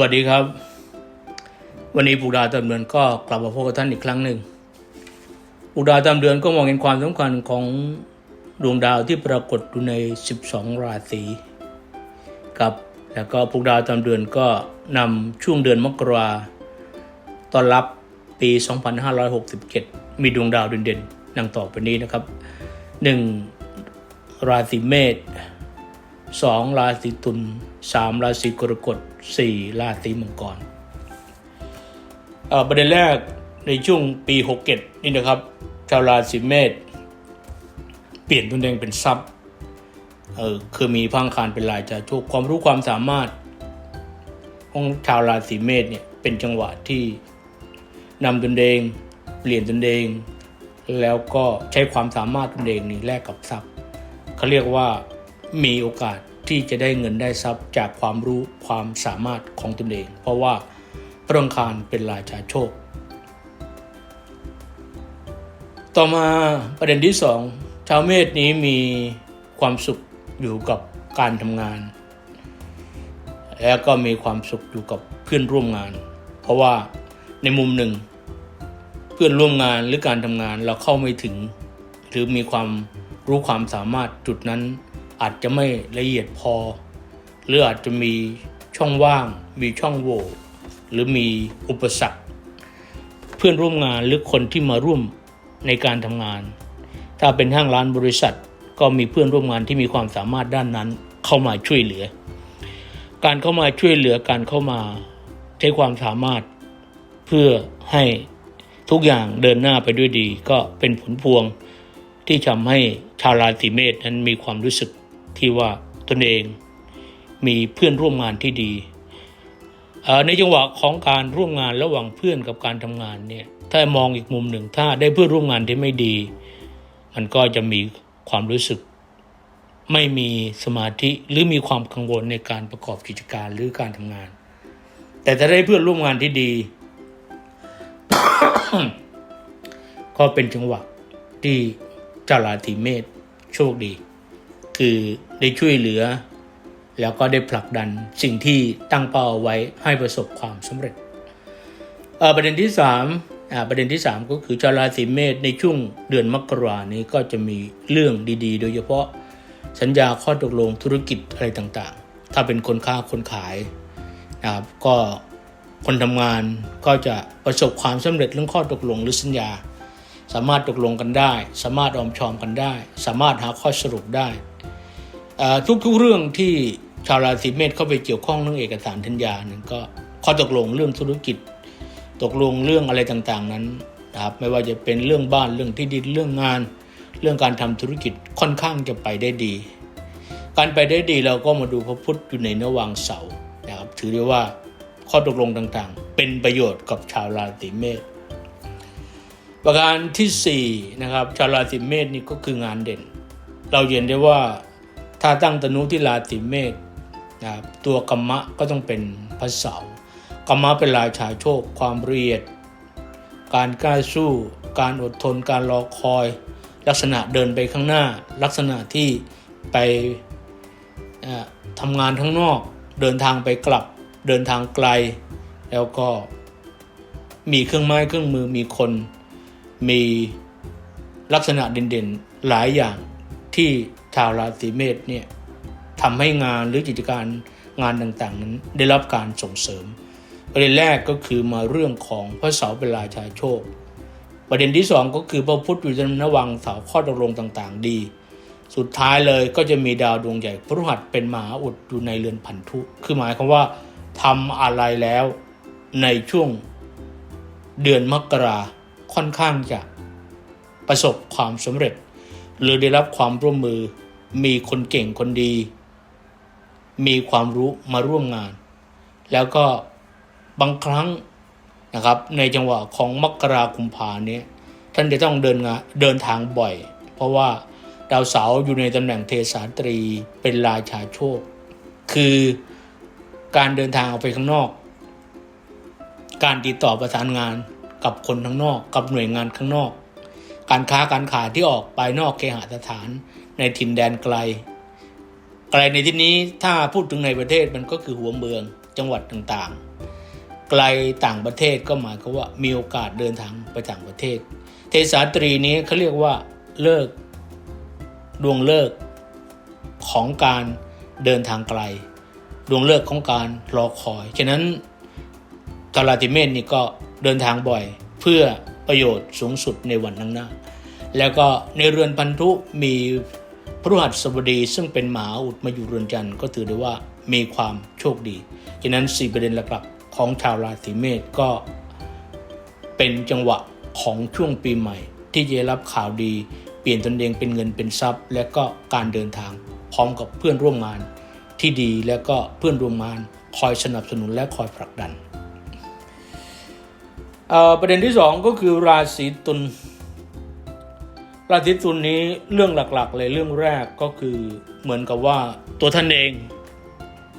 สวัสดีครับ วันนี้ปูดาตามเดือนก็กลับมาพบกับท่านอีกครั้งหนึ่งปูดาตามเดือนก็มองเห็นความสำคัญของดวงดาวที่ปรากฏอยู่ใน 12 ราศีครับแล้วก็ปูดาตามเดือนก็นำช่วงเดือนมกราต้อนรับปี 2567 มีดวงดาวเด่นๆดังต่อไปนี้นะครับ 1. ราศีเมษ สองราศีตุลสามราศีกรกฎสี่ราศีมังกรอ่อประเด็นแรกในช่วงปีหกเดนี่นะครับ ชาวราศีเมษเปลี่ยนตนเองเป็นทรัพย์เออคือมีพังคารเป็นลายจะโชคความรู้ความสามารถ ของชาวราศีเมษเนี่ยเป็นจังหวะที่นำตนเองเปลี่ยนตนเอง แล้วก็ใช้ความสามารถตนเองนี่แลกกับทรัพย์เขาเรียกว่ามีโอกาส ที่จะได้เงินได้ทรัพย์จากความรู้ความสามารถของตนเอง เพราะว่าพระองคารเป็นราชาโชค ต่อมาประเด็นที่สองชาวเมษนี้มีความสุขอยู่กับการทำงาน แล้วก็มีความสุขอยู่กับเพื่อนร่วมงาน เพราะว่าในมุมหนึ่ง เพื่อนร่วมงานหรือการทำงานเราเข้าไม่ถึง หรือมีความรู้ความสามารถจุดนั้น อาจจะไม่ละเอียดพอ หรืออาจจะมีช่องว่าง มีช่องโหว่หรือมีอุปสรรค เพื่อนร่วมงานหรือคนที่มาร่วมในการทำงาน ถ้าเป็นห้างร้านบริษัทก็มีเพื่อนร่วมงานที่มีความสามารถด้านนั้นเข้ามาช่วยเหลือ การเข้ามาช่วยเหลือการเข้ามาใช้ความสามารถเพื่อให้ทุกอย่างเดินหน้าไปด้วยดี ก็เป็นผลพวงที่ทำให้ชาวราศีเมษนั้นมีความรู้สึก ที่ว่าตนเองมีเพื่อนร่วมงานที่ดี ในจังหวะของการร่วมงานระหว่างเพื่อนกับการทำงานเนี่ยถ้ามองอีกมุมหนึ่งถ้าได้เพื่อนร่วมงานที่ไม่ดี มันก็จะมีความรู้สึก ไม่มีสมาธิหรือมีความกังวลในการประกอบกิจการหรือการทำงาน แต่ถ้าได้เพื่อนร่วมงานที่ดี ก็เป็นจังหวะที่เจ้าราศีเมษโชคดี คือได้ช่วยเหลือ แล้วก็ได้ผลักดันสิ่งที่ตั้งเป้าเอาไว้ให้ประสบความสำเร็จประเด็นที่สามประเด็นที่สามก็คือชาวราศีเมษในช่วงเดือนมกรานี้ก็จะมีเรื่องดีๆ โดยเฉพาะสัญญาข้อตกลงธุรกิจอะไรต่างๆ ถ้าเป็นคนค้าคนขายนะครับก็คนทำงานก็จะประสบความสำเร็จเรื่องข้อตกลงหรือสัญญา สามารถตกลงกันได้ สามารถออมชอมกันได้ สามารถหาข้อสรุปได้ ทุกๆเรื่องที่ชาวราศีเมษเข้าไปเกี่ยวข้องเรื่องเอกสารทัญญานั้นก็ข้อตกลงเรื่องธุรกิจ ตกลงเรื่องอะไรต่างๆนั้นนะครับไม่ว่าจะเป็นเรื่องบ้านเรื่องที่ดินเรื่องงาน เรื่องการทำธุรกิจค่อนข้างจะไปได้ดี การไปได้ดีเราก็มาดูพระพุทธอยู่ในเนวางเสานะครับถือได้ว่าข้อตกลงต่างๆ เป็นประโยชน์กับชาวราศีเมษประการที่4นะครับชาวราศีเมษนี่ก็คืองานเด่น เราเห็นได้ว่า ถ้าตั้งตนุที่ราศีเมษนะครับตัวกรรมะก็ต้องเป็นพระเสาร์กรรมะเป็นราชาโชค ความละเอียด การกล้าสู้ การอดทน การรอคอย ลักษณะเดินไปข้างหน้า ลักษณะที่ไปทำงานข้างนอก เดินทางไปกลับ เดินทางไกล แล้วก็มีเครื่องไม้เครื่องมือมีคน มีลักษณะเด่นๆหลายอย่างที่ ชาวราศีเมษเนี่ยทำให้งานหรือกิจการงานต่างๆนั้นได้รับการส่งเสริม ประเด็นแรกก็คือมาเรื่องของพระเสาเป็นราชาโชค ประเด็นที่สองก็คือพระพุทธอยู่ในระวังเสาข้อตกลงต่างๆ ดี สุดท้ายเลยก็จะมีดาวดวงใหญ่พฤหัสเป็นมหาอุดอยู่ในเรือนพันธุคือหมายความว่าทำอะไรแล้วในช่วงเดือนมกราค่อนข้างจะประสบความสำเร็จ หรือได้รับความร่วมมือ มีคนเก่งคนดี มีความรู้มาร่วมงาน แล้วก็บางครั้งนะครับ ในจังหวะของมกราคุมภาเนี้ยท่านจะต้องเดินงานเดินทางบ่อย เพราะว่าดาวเสาร์อยู่ในตำแหน่งเทสาตรีเป็นราชาโชค คือการเดินทางออกไปข้างนอก การติดต่อประสานงานกับคนข้างนอก กับหน่วยงานข้างนอก การค้าการขายที่ออกไปนอกเคหสถาน ในถิ่นแดนไกล ไกลในที่นี้ถ้าพูดถึงในประเทศมันก็คือหัวเมืองจังหวัดต่างๆ ไกลต่างประเทศก็หมายความว่ามีโอกาสเดินทางไปต่างประเทศ เทศาตรีนี้เขาเรียกว่าเลิกดวงเลิกของการเดินทางไกล ดวงเลิกของการรอคอย ฉะนั้นกาลาติเมนนี่ก็เดินทางบ่อยเพื่อประโยชน์สูงสุดในวันข้างหน้า แล้วก็ในเรือนพันธุมี พฤหัสบดีซึ่งเป็นหมาอุดมาอยู่เรือนจันทร์ก็ถือได้ว่ามีความโชคดีฉะนั้นสี่ประเด็นหลักๆของชาวราศีเมษก็เป็นจังหวะของช่วงปีใหม่ ที่จะรับข่าวดี เปลี่ยนตนเองเป็นเงินเป็นทรัพย์ และก็การเดินทาง พร้อมกับเพื่อนร่วมงานที่ดีและก็เพื่อนร่วมงานคอยสนับสนุนและคอยผลักดันประเด็นที่สองก็คือราศีตุล ราศีตุลนี้เรื่องหลักๆ เลยเรื่องแรกก็คือเหมือนกับว่าตัวท่านเอง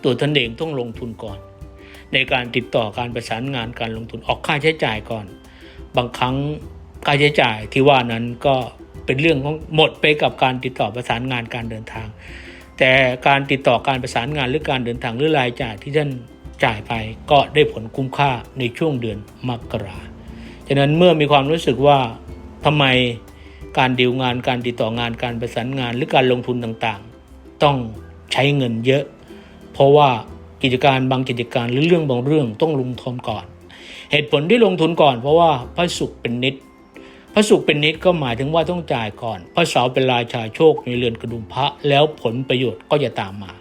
ตัวท่านเองต้องลงทุนก่อน ในการติดต่อการประสานงานการลงทุนออกค่าใช้จ่ายก่อน บางครั้งค่าใช้จ่ายที่ว่านั้นก็เป็นเรื่องของหมดไปกับการติดต่อประสานงานการเดินทาง แต่การติดต่อการประสานงานหรือการเดินทางหรือรายจ่ายที่ท่านจ่ายไปก็ได้ผลคุ้มค่าในช่วงเดือนมกราฉะนั้นเมื่อมีความรู้สึกว่าทำไม การดีลงานการติดต่องานการประสานงานหรือการลงทุนต่างๆ ต้องใช้เงินเยอะ เพราะว่ากิจการบางกิจการหรือเรื่องบางเรื่องต้องลงทุนก่อน เหตุผลที่ลงทุนก่อน เพราะว่าพระศุกร์เป็นนิดพระศุกร์เป็นนิดก็หมายถึงว่าต้องจ่ายก่อน พระเสาร์เป็นราชาโชคในเรือนกระดุมพระแล้วผลประโยชน์ก็จะตามมา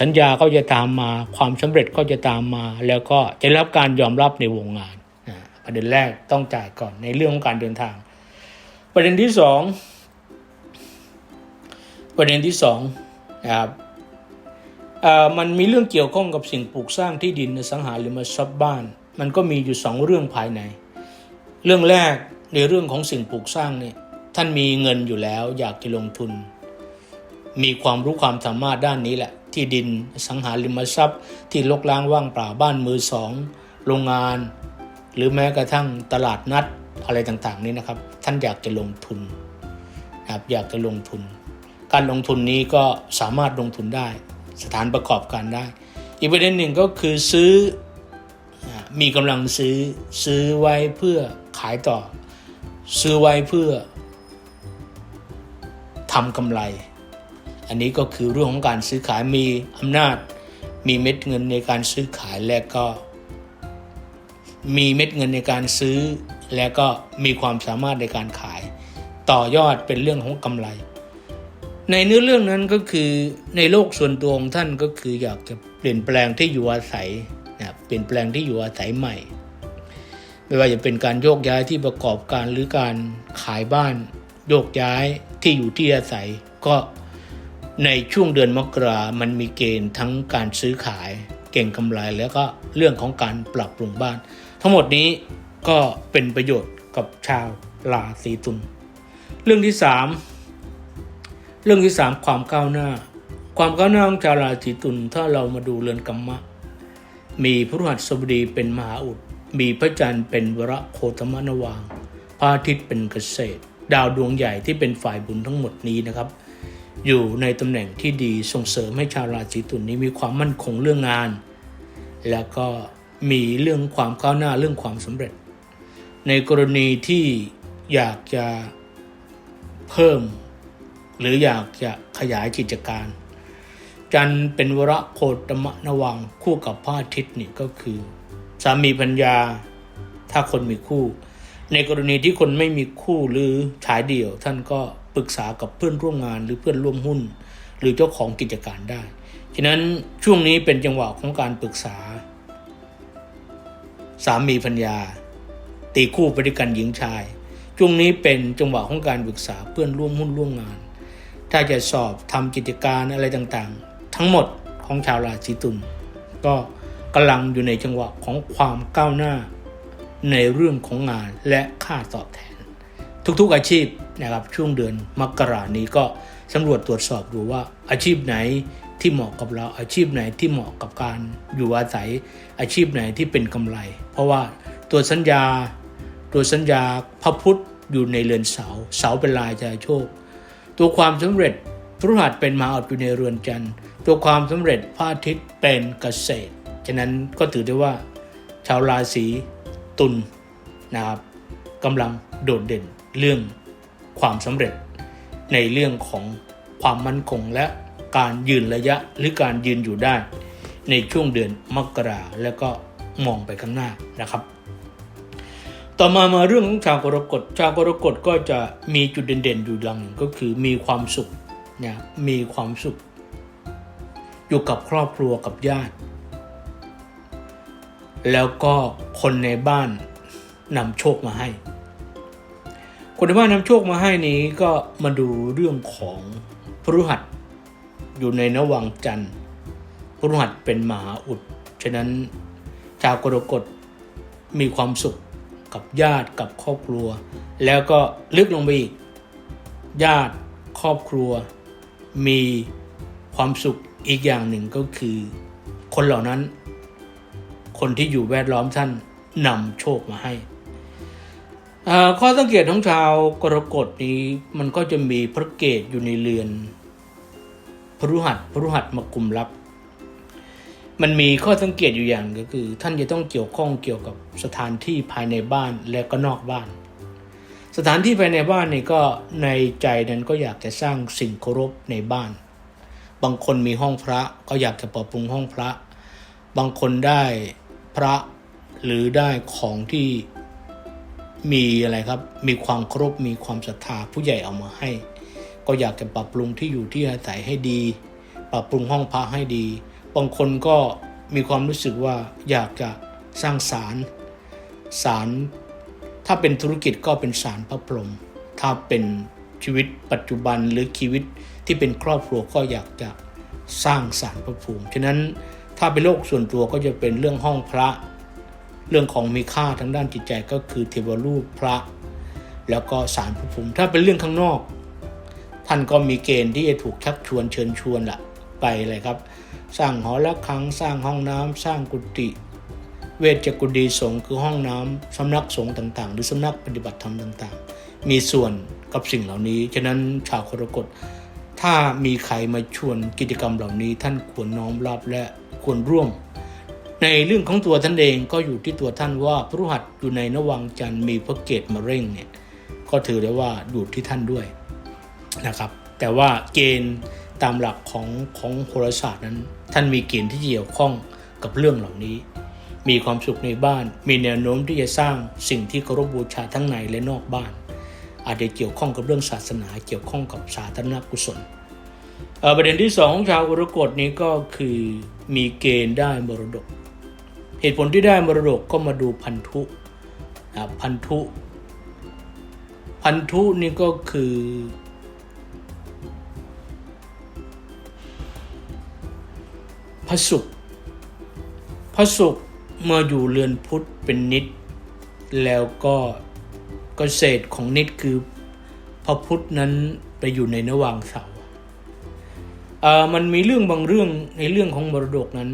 สัญญาก็จะตามมา ความสำเร็จก็จะตามมา แล้วก็จะรับการยอมรับในวงงานประเด็นแรกต้องจ่ายก่อนในเรื่องของการเดินทาง ประเด็นที่สองประเด็นที่สองนะครับมันมีเรื่องเกี่ยวข้องกับสิ่งปลูกสร้างที่ดินในสังหาริมทรัพย์บ้าน มันก็มีอยู่สองเรื่องภายใน เรื่องแรกในเรื่องของสิ่งปลูกสร้างเนี่ยท่านมีเงินอยู่แล้วอยากจะลงทุน มีความรู้ความสามารถด้านนี้แหละ ที่ดินสังหาริมทรัพย์ ที่ลกล้างว่างเปล่าบ้านมือสองโรงงาน หรือแม้กระทั่งตลาดนัด อะไรต่างๆ นี้นะครับ ท่านอยากจะลงทุนนะครับอยากจะลงทุน การลงทุนนี้ก็สามารถลงทุนได้ สถานประกอบการได้ อีกประเด็นหนึ่งก็คือซื้อมีกำลังซื้อซื้อไว้เพื่อขายต่อ ซื้อไว้เพื่อทำกำไร อันนี้ก็คือเรื่องของการซื้อขายมีอำนาจ มีเม็ดเงินในการซื้อขายและก็ มีเม็ดเงินในการซื้อ และก็มีความสามารถในการขาย ต่อยอดเป็นเรื่องของกำไร ในเนื้อเรื่องนั้นก็คือในโลกส่วนตัวของท่านก็คืออยากจะเปลี่ยนแปลงที่อยู่อาศัยนะเปลี่ยนแปลงที่อยู่อาศัยใหม่ ไม่ว่าจะเป็นการโยกย้ายที่ประกอบการหรือการขายบ้าน โยกย้ายที่อยู่ที่อาศัยก็ในช่วงเดือนมกรามันมีเกณฑ์ทั้งการซื้อขาย เก่งกำไรแล้วก็เรื่องของการปรับปรุงบ้าน ทั้งหมดนี้ ก็เป็นประโยชน์กับชาวราศีตุลเรื่องที่สามเรื่องที่สามความก้าวหน้า ความก้าวหน้าของชาวราศีตุลถ้าเรามาดูเรือนกรรมะ มีพระหัสบดีเป็นมหาอุด มีพระจันทร์เป็นวระโคตมนวางพระอาทิตย์เป็นเกษตร ดาวดวงใหญ่ที่เป็นฝ่ายบุญทั้งหมดนี้นะครับ อยู่ในตำแหน่งที่ดีส่งเสริมให้ชาวราศีตุลนี้มีความมั่นคงเรื่องงาน แล้วก็มีเรื่องความก้าวหน้าเรื่องความสำเร็จ ในกรณีที่อยากจะเพิ่ม หรืออยากจะขยายกิจการ จันทร์เป็นวระโคตมะนวังคู่กับพระอาทิตย์นี่ก็คือ สามีปัญญาถ้าคนมีคู่ ในกรณีที่คนไม่มีคู่หรือฉายเดี่ยว ท่านก็ปรึกษากับเพื่อนร่วมงานหรือเพื่อนร่วมหุ้น หรือเจ้าของกิจการได้ฉะนั้นช่วงนี้เป็นจังหวะของการปรึกษา สามีพัญญา ตีคู่ไปด้วยกันหญิงชายช่วงนี้เป็นจังหวะของการปรึกษาเพื่อนร่วมหุ้นร่วมงาน ถ้าจะสอบทำกิจการอะไรต่างๆ ทั้งหมดของชาวราศีตุลก็กำลังอยู่ในจังหวะของความก้าวหน้า ในเรื่องของงานและค่าตอบแทน ทุกๆอาชีพนะครับช่วงเดือนมกรานี้ก็สำรวจตรวจสอบดูว่าอาชีพไหนที่เหมาะกับเราอาชีพไหนที่เหมาะกับการอยู่อาศัยอาชีพไหนที่เป็นกำไร เพราะว่าตัวสัญญา ตัวสัญญาพระพุทธอยู่ในเรือนเสา เสาเป็นลายจาโชค ตัวความสำเร็จพฤหัสเป็นมหาอุดอยู่ในเรือนจันทร์ ตัวความสำเร็จพระอาทิตย์เป็นเกษตร ฉะนั้นก็ถือได้ว่า ชาวราศีตุลนะครับกำลังโดดเด่นเรื่องความสำเร็จ ในเรื่องของความมั่นคงและการยืนระยะหรือการยืนอยู่ได้ ในช่วงเดือนมกราแล้วก็มองไปข้างหน้านะครับ ต่อมามาเรื่องของชาวกรกฎชาวกรกฎก็จะมีจุดเด่นๆอยู่ดังหนึ่งก็คือมีความสุขนะมีความสุข อยู่กับครอบครัวกับญาติ แล้วก็คนในบ้านนำโชคมาให้ คนในบ้านนำโชคมาให้นี้ก็มาดูเรื่องของพฤหัสอยู่ในนวังจันทร์พฤหัสเป็นมหาอุด ฉะนั้นชาวกรกฎมีความสุข กับญาติกับครอบครัว แล้วก็ลึกลงไปอีก ญาติครอบครัว มีความสุขอีกอย่างหนึ่งก็คือ คนเหล่านั้น คนที่อยู่แวดล้อมท่านนำโชคมาให้ ข้อสังเกตของชาวกรกฎนี้มันก็จะมีพระเกตอยู่ในเรือนพฤหัสพฤหัสมากลุ่มรับ มันมีข้อสังเกตอยู่อย่างก็คือ ท่านจะต้องเกี่ยวข้องเกี่ยวกับสถานที่ภายในบ้านและก็นอกบ้าน สถานที่ภายในบ้านนี่ก็ในใจนั้นก็อยากจะสร้างสิ่งเคารพในบ้าน บางคนมีห้องพระก็อยากจะปรับปรุงห้องพระ บางคนได้พระหรือได้ของที่มีอะไรครับ มีความเคารพมีความศรัทธาผู้ใหญ่เอามาให้ ก็อยากจะปรับปรุงที่อยู่ที่อาศัยให้ดี ปรับปรุงห้องพระให้ดี บางคนก็มีความรู้สึกว่าอยากจะสร้างศาลศาลถ้าเป็นธุรกิจก็เป็นศาลพระพรหมถ้าเป็นชีวิตปัจจุบันหรือชีวิตที่เป็นครอบครัวก็อยากจะสร้างศาลพระภูมิฉะนั้นถ้าเป็นโลกส่วนตัวก็จะเป็นเรื่องห้องพระ เรื่องของมีค่าทางด้านจิตใจก็คือเทวรูปพระ แล้วก็สารพระภูมิ ถ้าเป็นเรื่องข้างนอก ท่านก็มีเกณฑ์ที่จะถูกชักชวนเชิญชวนละไปเลยครับ สร้างหอระฆังสร้างห้องน้ำสร้างกุฏิเวชกุฎีสงฆ์คือห้องน้ำสำนักสงฆ์ต่าง ๆ หรือสำนักปฏิบัติธรรมต่าง ๆ มีส่วนกับสิ่งเหล่านี้ ฉะนั้นชาวกรกฎถ้ามีใครมาชวนกิจกรรมเหล่านี้ ท่านควรน้อมรับและควรร่วม ในเรื่องของตัวท่านเองก็อยู่ที่ตัวท่านว่าพฤหัสอยู่ในนวังจันทร์มีพระเกตมาเร่งเนี่ยก็ถือได้ว่าอยู่ที่ท่านด้วยนะครับ แต่ว่าเกณฑ์ ตามหลักของของโหราศาสตร์นั้น ท่านมีเกณฑ์ที่เกี่ยวข้องกับเรื่องเหล่านี้ มีความสุขในบ้าน มีแนวโน้มที่จะสร้างสิ่งที่เคารพบูชาทั้งในและนอกบ้าน อาจจะเกี่ยวข้องกับเรื่องศาสนา เกี่ยวข้องกับสาธารณกุศลประเด็นที่สองของชาวกรกฎนี้ก็คือมีเกณฑ์ได้มรดก เหตุผลที่ได้มรดกก็มาดูพันธุพันธุ พันธุนี่ก็คือ ระศุกร์พระศุกร์เมื่ออยู่เรือนพุธเป็นนิด แล้วก็เกษตรของนิดคือพระพุทธนั้นไปอยู่ในนวางเสาเอ่อมันมีเรื่องบางเรื่องในเรื่องของมรดกนั้น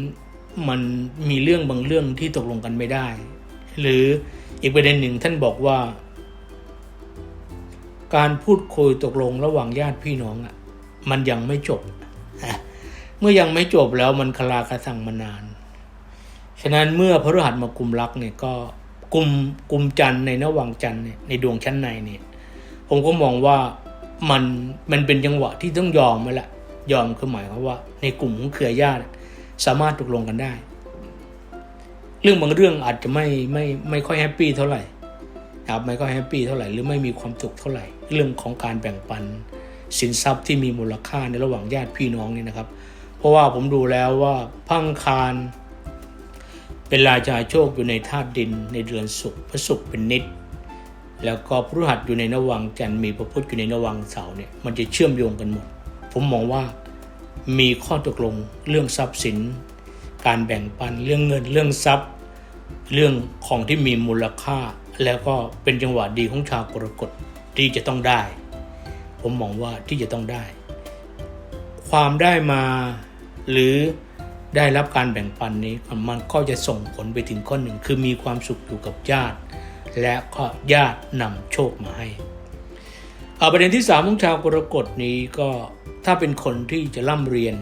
มันมีเรื่องบางเรื่องที่ตกลงกันไม่ได้ หรืออีกประเด็นหนึ่งท่านบอกว่า การพูดคุยตกลงระหว่างญาติพี่น้องอะมันยังไม่จบ เมื่อยังไม่จบแล้วมันคลากระสังมานาน ฉะนั้นเมื่อพระรหัสมากุมรักเนี่ยก็กุมกุมจันทร์ในนวังจันทร์เนี่ยในดวงชั้นในเนี่ยผมก็มองว่ามันมันเป็นจังหวะที่ต้องยอมมาละยอมคือหมายความว่า ในกลุ่มของเครือญาติสามารถตกลงกันได้ เรื่องบางเรื่องอาจจะไม่ไม่ไม่ค่อยแฮปปี้เท่าไหร่ครับไม่ค่อยแฮปปี้เท่าไหร่หรือไม่มีความสุขเท่าไหร่ เรื่องของการแบ่งปันสินทรัพย์ที่มีมูลค่าในระหว่างญาติพี่น้องเนี่ยนะครับ เพราะว่าผมดูแล้วว่าพังคารเป็นราชาโชคอยู่ในธาตุดินในเรือนสุขพระสุขเป็นนิด แล้วก็พฤหัสอยู่ในนวังจันทร์มีพระพุธอยู่ในนวังเสาเนี่ยมันจะเชื่อมโยงกันหมด ผมมองว่ามีข้อตกลงเรื่องทรัพย์สิน การแบ่งปันเรื่องเงินเรื่องทรัพย์ เรื่องของที่มีมูลค่า แล้วก็เป็นจังหวะดีของชาวกรกฎที่จะต้องได้ ผมมองว่าที่จะต้องได้ ความได้มา หรือได้รับการแบ่งปันนี้มันก็จะส่งผลไปถึงข้อหนึ่งคือมีความสุขอยู่กับญาติ และก็ญาตินำโชคมาให้เอาประเด็นที่สามของชาวกรกฎนี้ก็ถ้าเป็นคนที่จะร่ำเรียน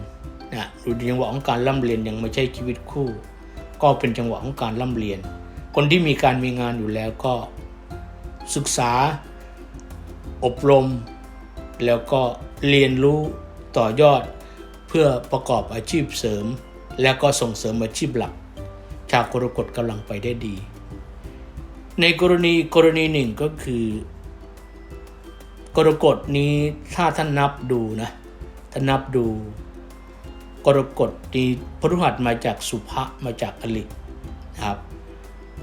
นะหรือยังหวังการร่ำเรียนยังไม่ใช่ชีวิตคู่ ก็เป็นจังหวะของการร่ำเรียน คนที่มีการมีงานอยู่แล้วก็ศึกษา อบรม แล้วก็เรียนรู้ต่อยอด เพื่อประกอบอาชีพเสริม แล้วก็ส่งเสริมอาชีพหลัก ชาวกรกฎกำลังไปได้ดี ในกรณีกรณีหนึ่งก็คือ กรกฎนี้ถ้าท่านนับดูนะท่านนับดู กรกฎนี้พฤหัสมาจากสุภะมาจากอลิครับ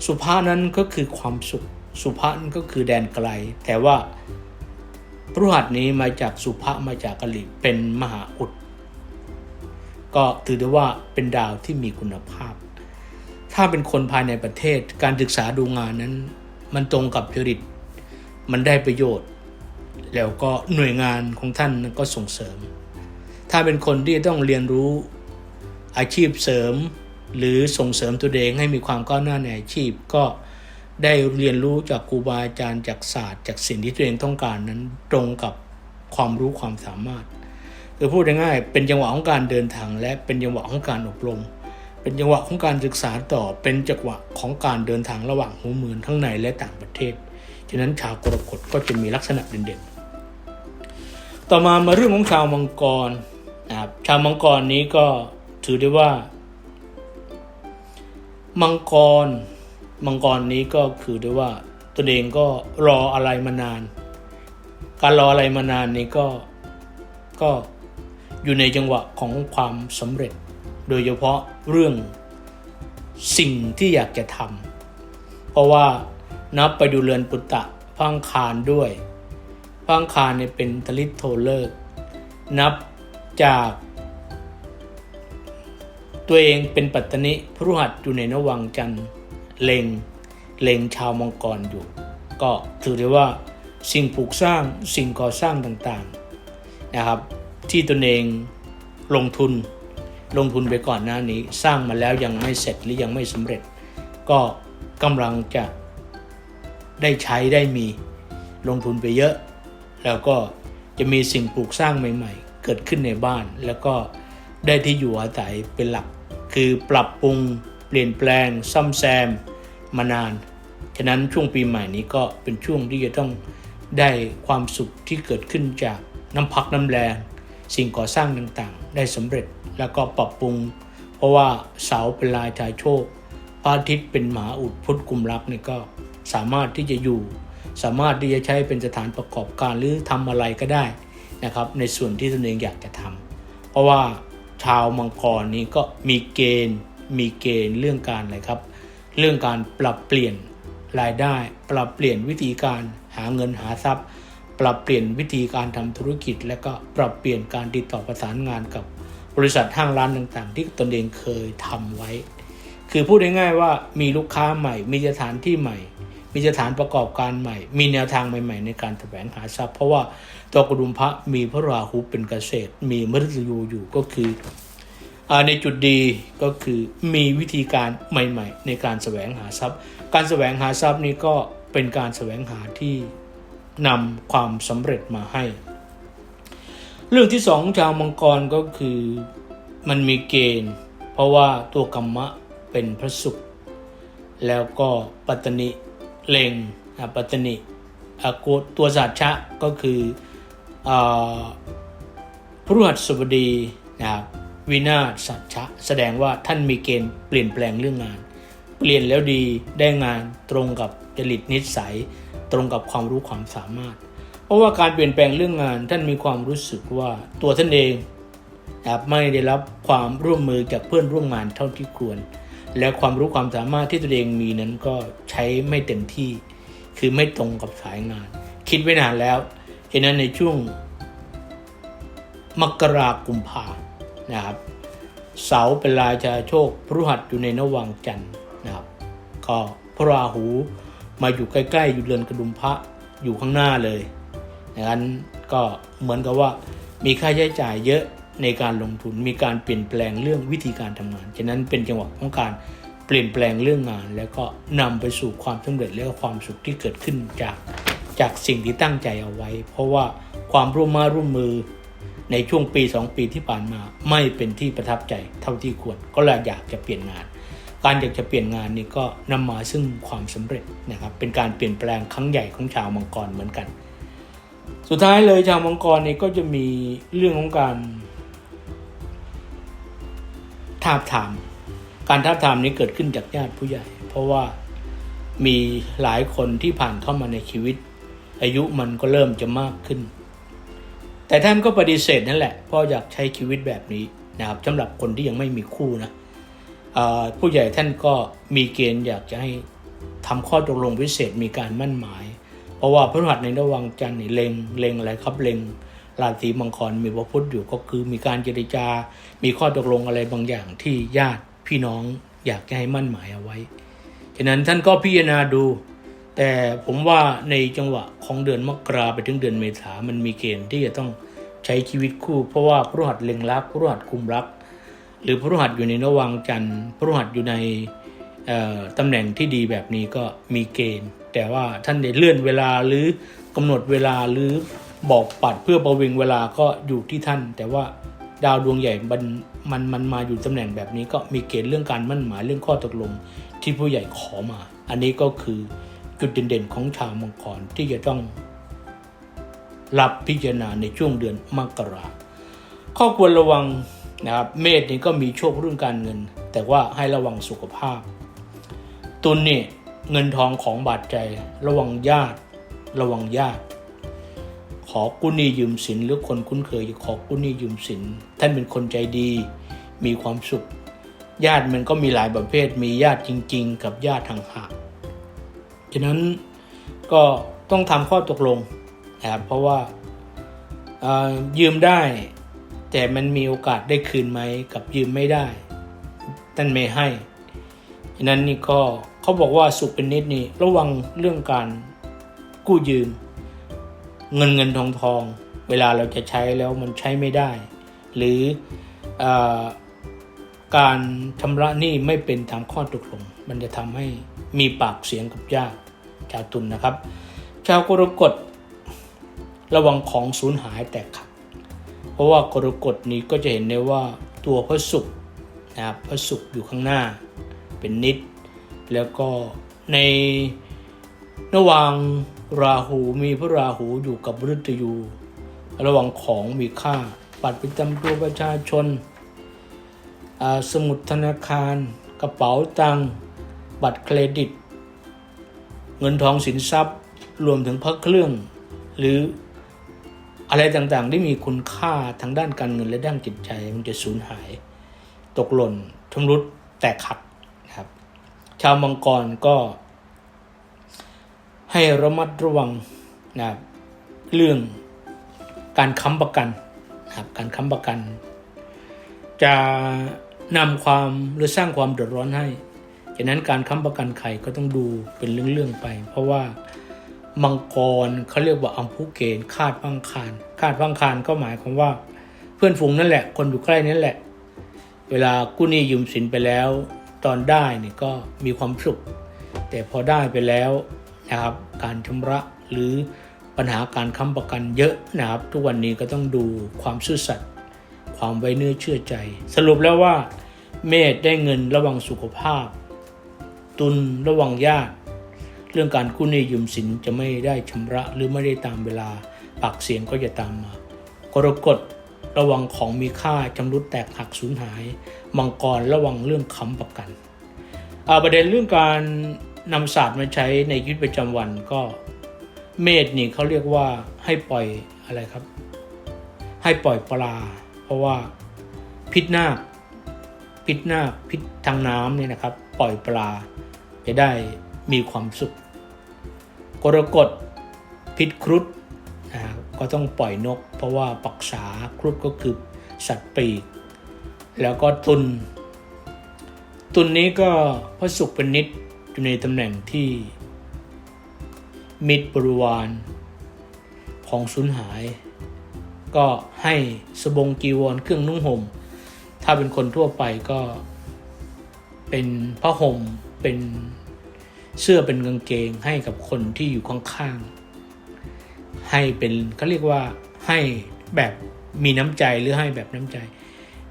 สุภานั้นก็คือความสุข สุภานั้นก็คือแดนไกล แต่ว่าพฤหัสนี้มาจากสุภามาจากกะลิเป็นมหาอุด ก็ถือได้ว่าเป็นดาวที่มีคุณภาพ ถ้าเป็นคนภายในประเทศการศึกษาดูงานนั้น มันตรงกับจริตมันได้ประโยชน์ แล้วก็หน่วยงานของท่านก็ส่งเสริม ถ้าเป็นคนที่ต้องเรียนรู้อาชีพเสริม หรือส่งเสริมตัวเองให้มีความก้าวหน้าในอาชีพก็ได้เรียนรู้จากครูบาอาจารย์จากศาสตร์ จากสิ่งที่ตัวเองต้องการนั้นตรงกับความรู้ความสามารถ คือพูดง่ายๆเป็นจังหวะของการเดินทางและเป็นจังหวะของการอบรม เป็นจังหวะของการศึกษาต่อเป็นจังหวะของการเดินทางระหว่างหูเมือนทั้งในและต่างประเทศ ฉะนั้นชาวกรกฎก็จะมีลักษณะเด่นๆ ต่อมามาเรื่องของชาวมังกรนะครับชาวมังกรนี้ก็ถือได้ว่า มังกร มังกรนี้ก็คือได้ว่าตัวเองก็รออะไรมานาน การรออะไรมานานนี้ก็ก็ อยู่ในจังหวะของความสำเร็จ โดยเฉพาะเรื่องสิ่งที่อยากจะทำเพราะว่านับไปดูเรือนปุตตะพังคารด้วยพังคารเนี่ยเป็นทลิตโทเลิก นับจากตัวเองเป็นปัตตนิพฤหัสอยู่ในนวังจันทร์เลงเลงชาวมังกรอยู่ ก็ถือได้ว่าสิ่งปลูกสร้างสิ่งก่อสร้างต่างๆนะครับ ที่ตนเองลงทุนลงทุนไปก่อนหน้านี้ สร้างมาแล้วยังไม่เสร็จหรือยังไม่สำเร็จ ก็กำลังจะได้ใช้ได้มีลงทุนไปเยอะ แล้วก็จะมีสิ่งปลูกสร้างใหม่ ๆ เกิดขึ้นในบ้าน แล้วก็ได้ที่อยู่อาศัยเป็นหลัก คือปรับปรุงเปลี่ยนแปลง ซ่อมแซมมานานฉะนั้นช่วงปีใหม่นี้ก็เป็นช่วงที่จะต้องได้ความสุขที่เกิดขึ้นจากน้ำพักน้ำแรง สิ่งก่อสร้างต่างๆ ได้สำเร็จแล้วก็ปรับปรุง เพราะว่าเสาเป็นลายชายโชคพระอาทิตย์เป็นหมาอุดพุทธกุมรักนี่ก็สามารถที่จะอยู่ สามารถที่จะใช้เป็นสถานประกอบการหรือทำอะไรก็ได้นะครับในส่วนที่ตนเองอยากจะทำเพราะว่าชาวมังกรนี้ก็มีเกณฑ์มีเกณฑ์เรื่องการอะไรครับ เรื่องการปรับเปลี่ยนรายได้ ปรับเปลี่ยนวิธีการหาเงินหาทรัพย์ ปรับเปลี่ยนวิธีการทำธุรกิจ และก็ปรับเปลี่ยนการติดต่อประสานงานกับบริษัทห้างร้านต่างๆ ที่ตนเองเคยทำไว้ คือพูดง่ายๆว่ามีลูกค้าใหม่ มีสถานที่ใหม่ มีสถานประกอบการใหม่ มีแนวทางใหม่ ๆ ในการแสวงหาทรัพย์ เพราะว่าตัวกระดุมพระมีพระราหูเป็นเกษตร มีมฤตยูอยู่ก็คืออในจุดดีก็คือมีวิธีการใหม่ ๆ ในการแสวงหาทรัพย์ การแสวงหาทรัพย์นี้ก็เป็นการแสวงหาที่ นำความสำเร็จมาให้ เรื่องที่สองชาวมังกรก็คือมันมีเกณฑ์ เพราะว่าตัวกรรมะเป็นพระศุกแล้วก็ปัตตนิเลงอะปัตตนิอะโกตัวสัจชะก็คืออาพฤหัสบดีนะครับวินาศสัจชะแสดงว่าท่านมีเกณฑ์เปลี่ยนแปลงเรื่องงาน เปลี่ยนแล้วดีได้งานตรงกับจริตนิสัย ตรงกับความรู้ความสามารถ เพราะว่าการเปลี่ยนแปลงเรื่องงานท่านมีความรู้สึกว่าตัวท่านเองนะครับไม่ได้รับความร่วมมือจากเพื่อนร่วมงานเท่าที่ควร และความรู้ความสามารถที่ตัวเองมีนั้นก็ใช้ไม่เต็มที่ คือไม่ตรงกับสายงาน คิดไว้นานแล้วฉะนั้นในช่วงมกรากุมภานะครับเสาเป็นลายชาโชคพฤหัสอยู่ในนวังจันทร์นะครับ ก็พระราหู มาอยู่ใกล้ๆอยู่เรือนกระดุมพระอยู่ข้างหน้าเลยดังนั้นก็เหมือนกับว่ามีค่าใช้จ่ายเยอะในการลงทุนมีการเปลี่ยนแปลงเรื่องวิธีการทำงาน ฉะนั้นเป็นจังหวะของการเปลี่ยนแปลงเรื่องงาน แล้วก็นำไปสู่ความสำเร็จและความสุขที่เกิดขึ้นจากจากสิ่งที่ตั้งใจเอาไว้ เพราะว่าความร่วมมือร่วมมือในช่วงปี 2 ปีที่ผ่านมาไม่เป็นที่ประทับใจเท่าที่ควร ก็เลยอยากจะเปลี่ยนงาน การอยากจะเปลี่ยนงานนี่ก็นำมาซึ่งความสำเร็จนะครับ เป็นการเปลี่ยนแปลงครั้งใหญ่ของชาวมังกรเหมือนกัน สุดท้ายเลยชาวมังกรนี่ก็จะมีเรื่องของการทาบทาม การทาบทามนี้เกิดขึ้นจากญาติผู้ใหญ่ เพราะว่ามีหลายคนที่ผ่านเข้ามาในชีวิต อายุมันก็เริ่มจะมากขึ้น แต่ท่านก็ปฏิเสธนั่นแหละเพราะอยากใช้ชีวิตแบบนี้นะครับสำหรับคนที่ยังไม่มีคู่นะ ผู้ใหญ่ท่านก็มีเกณฑ์อยากจะให้ทำข้อตกลงพิเศษมีการมั่นหมาย เพราะว่าพระหัสในระวังจันทร์นี่เล็งเล็งอะไรครับเล็งราศีมังกรมีพระพุธอยู่ก็คือมีการเจรจา มีข้อตกลงอะไรบางอย่างที่ญาติพี่น้องอยากจะให้มั่นหมายเอาไว้ฉะนั้นท่านก็พิจารณาดู แต่ผมว่าในจังหวะของเดือนมกราไปถึงเดือนเมษามันมีเกณฑ์ที่จะต้องใช้ชีวิตคู่ เพราะว่าพฤหัสเล็งรักพฤหัสคุมรัก หรือพฤหัสอยู่ในระวังจันทร์พฤหัสอยู่ในตำแหน่งที่ดีแบบนี้ก็มีเกณฑ์ แต่ว่าท่านได้เลื่อนเวลาหรือกำหนดเวลาหรือบอกปัดเพื่อประวิงเวลาก็อยู่ที่ท่าน แต่ว่าดาวดวงใหญ่มันมันมันมาอยู่ตำแหน่งแบบนี้ก็มีเกณฑ์เรื่องการมั่นหมายเรื่องข้อตกลงที่ผู้ใหญ่ขอมา อันนี้ก็คือจุดเด่นๆของชาวมังกรที่จะต้องรับพิจารณาในช่วงเดือนมกราข้อควรระวัง นะครับเมษนี่ก็มีโชคเรื่องการเงิน แต่ว่าให้ระวังสุขภาพ ตุลนี่เงินทองของบาดใจ ระวังญาติ ระวังญาติ ขอกู้หนี้ยืมสินหรือคนคุ้นเคยขอกู้หนี้ยืมสิน ท่านเป็นคนใจดี มีความสุข ญาติมันก็มีหลายประเภท มีญาติจริง ๆ กับญาติทางหากฉะนั้นก็ต้องทำข้อตกลงนะครับเพราะว่ายืมได้ แต่มันมีโอกาสได้คืนไหมกับยืมไม่ได้ท่านไม่ให้ฉะนั้นนี่ก็เขาบอกว่าสุเป็นนิดนี่ระวังเรื่องการกู้ยืม เงินเงินทองทอง เวลาเราจะใช้แล้วมันใช้ไม่ได้ หรืออการชำระหนี้ไม่เป็นตามข้อตกลง มันจะทำให้มีปากเสียงกับญาติชาวตุลนะครับ ชาวกรกฎระวังของสูญหายแตกขัด เพราะว่ากรกฎนี้ก็จะเห็นได้ว่าตัวพระศุกร์นะครับพระศุกร์อยู่ข้างหน้าเป็นนิด แล้วก็ในระหว่างราหูมีพระราหูอยู่กับฤตยู ระหว่างของมีค่าบัตรประจำตัวประชาชน สมุดธนาคาร กระเป๋าตังค์บัตรเครดิต เงินทองสินทรัพย์รวมถึงพระเครื่อง หรือ อะไรต่างๆ ที่มีคุณค่าทางด้านการเงินและด้านจิตใจ มันจะสูญหาย ตกหล่นชำรุดแตกหักนะครับ ชาวมังกรก็ ให้ระมัดระวังนะครับเรื่องการค้ำประกันนะครับการค้ำประกัน จะนำความหรือสร้างความเดือดร้อนให้ฉะนั้นการค้ำประกันใครก็ต้องดูเป็นเรื่องๆไป เพราะว่า มังกรเขาเรียกว่าอัมพุเกณฑ์คาดพังคารคาดพังคารก็หมายความว่า เพื่อนฝูงนั่นแหละ คนอยู่ใกล้นั่นแหละ เวลากู้หนี้ยืมสินไปแล้ว ตอนได้นี่ก็มีความสุข แต่พอได้ไปแล้วนะครับการชำระหรือปัญหาการค้ำประกันเยอะนะครับ ทุกวันนี้ก็ต้องดูความซื่อสัตย์ความไว้เนื้อเชื่อใจ สรุปแล้วว่า เมษได้เงินระวังสุขภาพ ตุลระวังญาติ เรื่องการกู้หนี้ยืมสินจะไม่ได้ชำระหรือไม่ได้ตามเวลาปากเสียงก็จะตามมากรกฎระวังของมีค่าจำรุดแตกหักสูญหาย มังกรระวังเรื่องค้ำประกันอ่าประเด็นเรื่องการนำศาสตร์มาใช้ในชีวิตประจำวันก็เมษนี่เขาเรียกว่าให้ปล่อยอะไรครับ ให้ปล่อยปลา เพราะว่าพิษนาคพิษนาคพิษทางน้ำเนี่ยนะครับ ปล่อยปลาจะได้มีความสุข กรกฎพิษครุฑก็ต้องปล่อยนก เพราะว่าปักษาครุฑก็คือสัตว์ปีก แล้วก็ตุลตุลนี้ก็พระศุกร์เป็นนิดอยู่ในตำแหน่งที่มิตรบริวารของสูญหาย ก็ให้สบงกีวรเครื่องนุ่งห่ม ถ้าเป็นคนทั่วไปก็เป็นผ้าห่มเป็น เสื้อเป็นกางเกงให้กับคนที่อยู่ข้างๆให้เป็นเขาเรียกว่าให้แบบมีน้ำใจหรือให้แบบน้ำใจ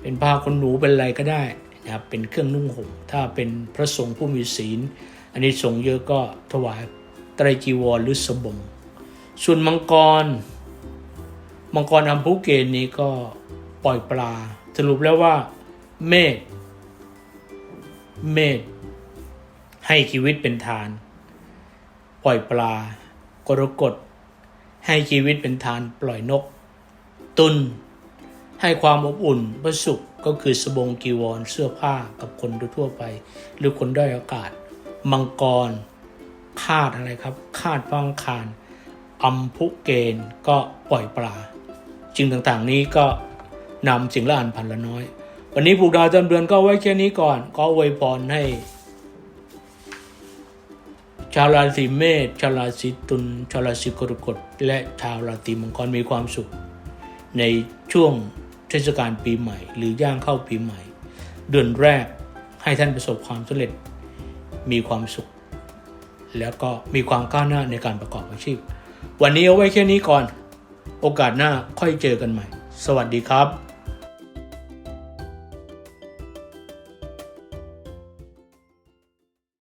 เป็นผ้าคนหนูเป็นอะไรก็ได้นะครับเป็นเครื่องนุ่งห่มถ้าเป็นพระสงฆ์ผู้มีศีล อันนี้สงส์เยอะก็ถวายไตรจีวรหรือสบง ส่วนมังกร มังกรอัมพุเกณฑ์นี้ก็ปล่อยปลา สรุปแล้วว่าเมษเมษ ให้ชีวิตเป็นทาน ปล่อยปลากรกฎให้ชีวิตเป็นทานปล่อยนก ตุลให้ความอบอุ่นพระสุขก็คือสบงกีวรเสื้อผ้ากับคนทั่วไป หรือคนด้อยโอกาส มังกรคาดอะไรครับ คาดฟังคารอัมพุเกณฑ์ก็ปล่อยปลาจึงต่างๆนี้ก็นำสิ่งละอันพันละน้อย วันนี้ผูกดาวจำเดือนก็ไว้แค่นี้ก่อน ก็อวยพรให้ ชาวราศีเมษชาวราศีตุลชาวราศีกรกฎและชาวราศีมังกรมีความสุข ในช่วงเทศกาลปีใหม่ หรือย่างเข้าปีใหม่ เดือนแรกให้ท่านประสบความสำเร็จมีความสุข แล้วก็มีความก้าวหน้าในการประกอบอาชีพ วันนี้เอาไว้แค่นี้ก่อน โอกาสหน้าค่อยเจอกันใหม่ สวัสดีครับ